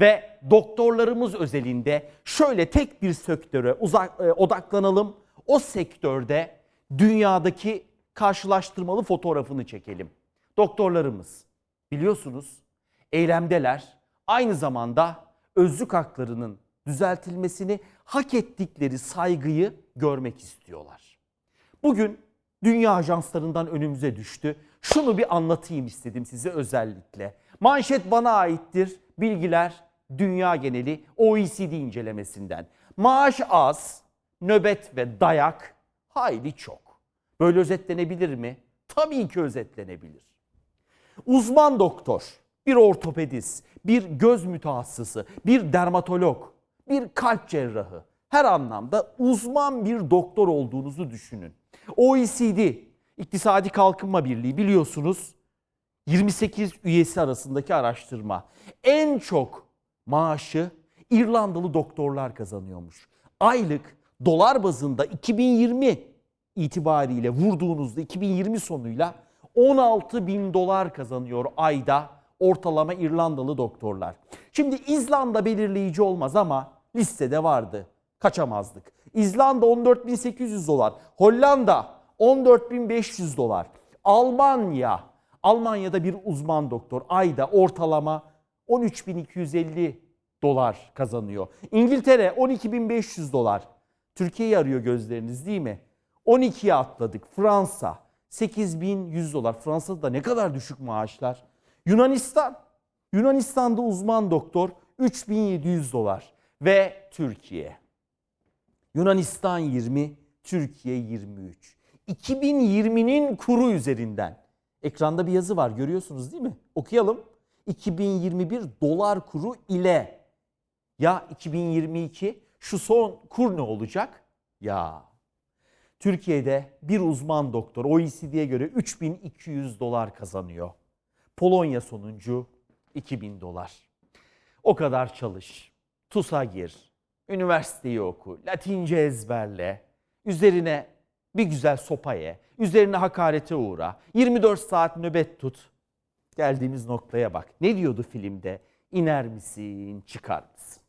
Ve doktorlarımız özelinde şöyle tek bir sektöre uzak, e, odaklanalım. O sektörde dünyadaki karşılaştırmalı fotoğrafını çekelim. Doktorlarımız biliyorsunuz eylemdeler. Aynı zamanda özlük haklarının düzeltilmesini hak ettikleri saygıyı görmek istiyorlar. Bugün dünya ajanslarından önümüze düştü. Şunu bir anlatayım istedim size özellikle. Manşet bana aittir. Bilgiler dünya geneli OECD incelemesinden. Maaş az, nöbet ve dayak hayli çok. Böyle özetlenebilir mi? Tabii ki özetlenebilir. Uzman doktor, bir ortopedist, bir göz mütehassısı, bir dermatolog, bir kalp cerrahı her anlamda uzman bir doktor olduğunuzu düşünün. OECD, İktisadi Kalkınma Birliği biliyorsunuz 28 üyesi arasındaki araştırma. En çok maaşı İrlandalı doktorlar kazanıyormuş. Aylık dolar bazında 2020 itibariyle vurduğunuzda 2020 sonuyla 16 bin dolar kazanıyor ayda ortalama İrlandalı doktorlar. Şimdi İzlanda belirleyici olmaz ama listede vardı. Kaçamazdık. İzlanda 14.800 dolar. Hollanda 14.500 dolar. Almanya, Almanya'da bir uzman doktor ayda ortalama 13.250 dolar kazanıyor. İngiltere 12.500 dolar. Türkiye'yi arıyor gözleriniz değil mi? 12'ye atladık. Fransa 8100 dolar. Fransa'da da ne kadar düşük maaşlar. Yunanistan. Yunanistan'da uzman doktor 3700 dolar. Ve Türkiye. Yunanistan 20, Türkiye 23. 2020'nin kuru üzerinden. Ekranda bir yazı var görüyorsunuz değil mi? Okuyalım. 2021 dolar kuru ile ya 2022 şu son kur ne olacak? Ya Türkiye'de bir uzman doktor OECD'ye göre 3200 dolar kazanıyor. Polonya sonuncu 2000 dolar. O kadar çalış. TUS'a gir. Üniversiteyi oku. Latince ezberle. Üzerine bir güzel sopa ye. Üzerine hakarete uğra. 24 saat nöbet tut. Geldiğimiz noktaya bak. Ne diyordu filmde? İner misin, çıkar mısın?